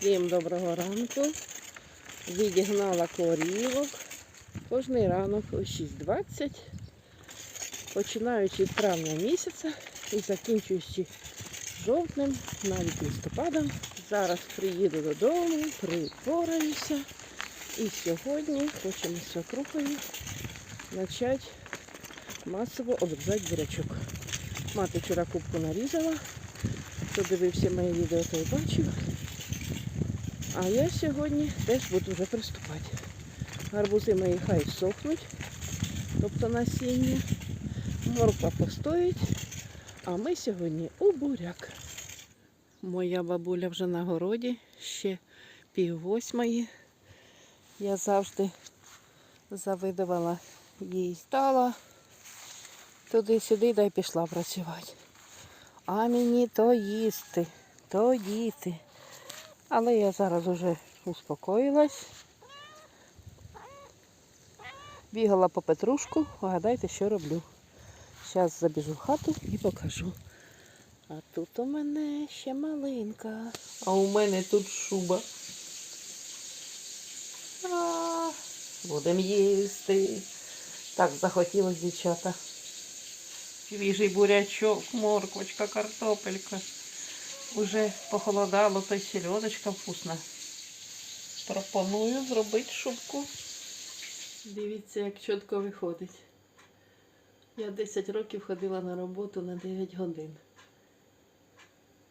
Всім доброго ранку. Відігнала корівок. Кожний ранок о 6.20, починаючи з травня місяця і закінчуючи жовтнем, навіть листопадом. Зараз приїду додому, припораюся. І сьогодні хочемо з свекрухою почати масово обрізати бурячок. Мати вчора кубку нарізала. Хто дивився моє відео, той бачив. А я сьогодні теж буду вже приступати. Гарбузи мої хай сохнуть, тобто насіння. Морква постоїть. А ми сьогодні у буряк. Моя бабуля вже на городі, ще пів восьмої. Я завжди завидувала їй стала туди-сюди да й пішла працювати. А мені то їсти, то діти. Але я зараз уже успокоїлась. Бігала по петрушку, вгадайте, що роблю. Зараз забіжу в хату і покажу. А тут у мене ще малинка. А у мене тут шуба. Будемо їсти. Так, захотілося, дівчата. Свіжий бурячок, морквочка, картопелька. Уже похолодало, то й сільодочка вкусна. Пропоную зробити шубку. Дивіться, як чітко виходить. Я 10 років ходила на роботу на 9 годин.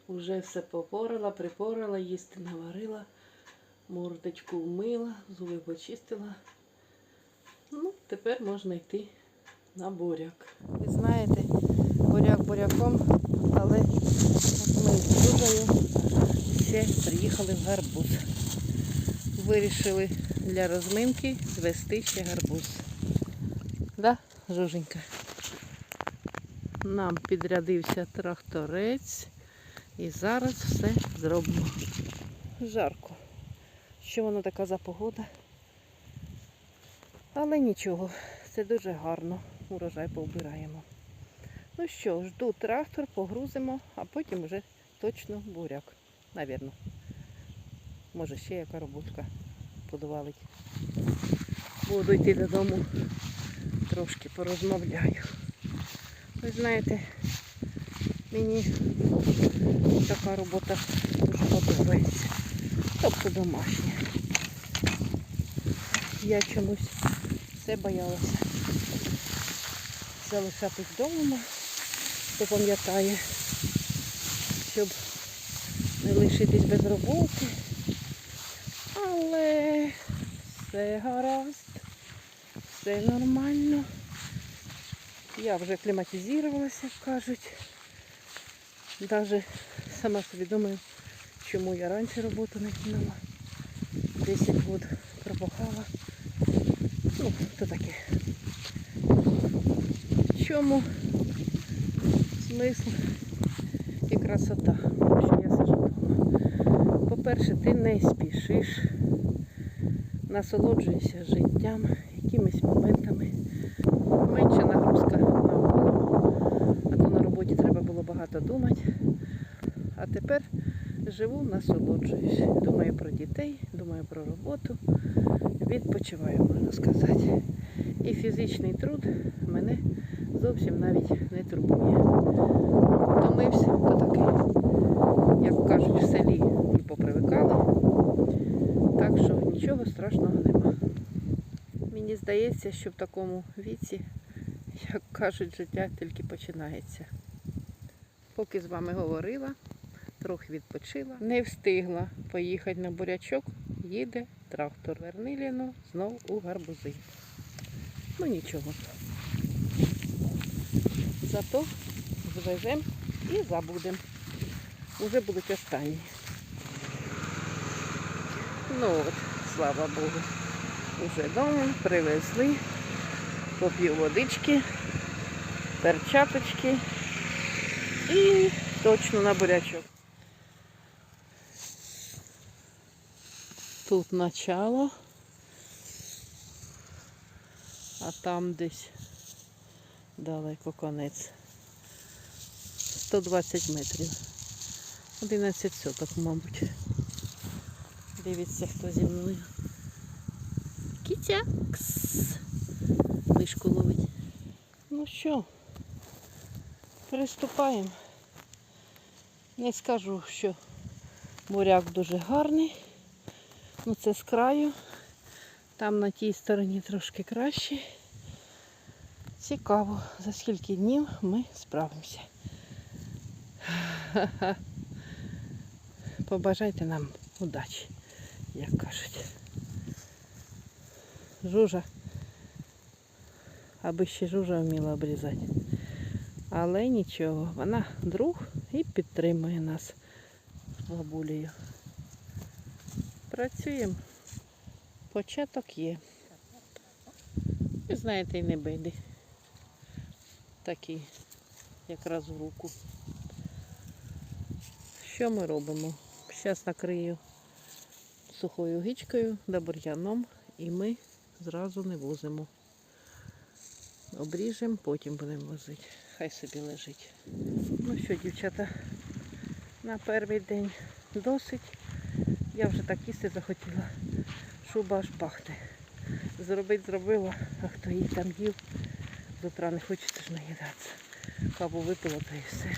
Уже все попорала, припорала, їсти наварила, мордочку вмила, зуби почистила. Ну, тепер можна йти на буряк. Ви знаєте, буряк буряком, але ми ще приїхали в гарбуз. Вирішили для розминки звести ще гарбуз. Да, Жуженька? Нам підрядився тракторець і зараз все зробимо. Жарко. Що воно така за погода? Але нічого, це дуже гарно. Урожай повбираємо. Ну що, жду трактор, погрузимо, а потім вже точно буряк. Навірно. Може ще яка роботка подвалить. Буду йти додому, трошки порозмовляю. Ви знаєте, мені така робота дуже подобається. Тобто домашня. Я чомусь все боялася залишатись вдома, хто пам'ятає, щоб не лишитись без роботи. Але все гаразд, все нормально. Я вже кліматизувалася, кажуть. Навіть сама собі думаю, чому я раніше роботу не кинула. 10 років пробухала. Ну, то таке. В чому смисл і красота, що я сижу вдома. По-перше, ти не спішиш, насолоджуєшся життям, якимись моментами. Менша нагрузка на голову, а то на роботі треба було багато думати. А тепер живу, насолоджуюсь. Думаю про дітей, думаю про роботу, відпочиваю, можна сказати. І фізичний труд мене зовсім навіть не турбує. Втомився, то таке. Як кажуть, в селі ми попривикали. Так що нічого страшного нема. Мені здається, що в такому віці, як кажуть, життя тільки починається. Поки з вами говорила, трохи відпочила, не встигла поїхати на бурячок, їде трактор Верниліно знов у гарбузи. Ну нічого. Зато звеземо і забудемо. Уже будуть останні. Ну от, слава Богу. Уже вдома привезли. Поп'ю водички, перчаточки і точно на бурячок. Тут начало, а там десь далеко конець. 120 метрів. 11 соток, мабуть. Дивіться, хто зі мною. Кітя. Кс. Мишку ловить. Ну що, приступаємо. Не скажу, що буряк дуже гарний. Ну це з краю. Там на тій стороні трошки краще. Цікаво, за скільки днів ми справимося. Побажайте нам удачі, як кажуть. Жужа. Аби ще жужа вміла обрізати. Але нічого, вона друг і підтримує нас бабулею. Працюємо. Початок є. Знаєте, і не биди. Такий, якраз в руку. Що ми робимо? Зараз накрию сухою гічкою да бур'яном і ми зразу не возимо. Обріжемо, потім будемо возити. Хай собі лежить. Ну що, дівчата, на перший день досить. Я вже так їсти захотіла. Шуба аж пахне. Зробить зробила, а хто її там їв, з утра не хочеться ж наїдатися. Каву випила, то і все.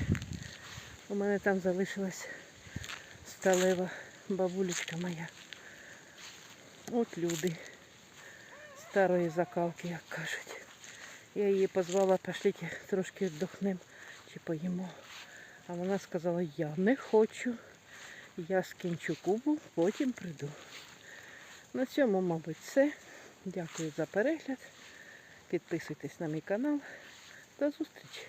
У мене там залишилась сталева бабулечка моя. От люди старої закалки, як кажуть. Я її позвала, пошліть трошки віддохнемо чи поїмо. А вона сказала, я не хочу. Я скінчу кубу, потім прийду. На цьому, мабуть, все. Дякую за перегляд. Підписуйтесь на мій канал. До зустрічі!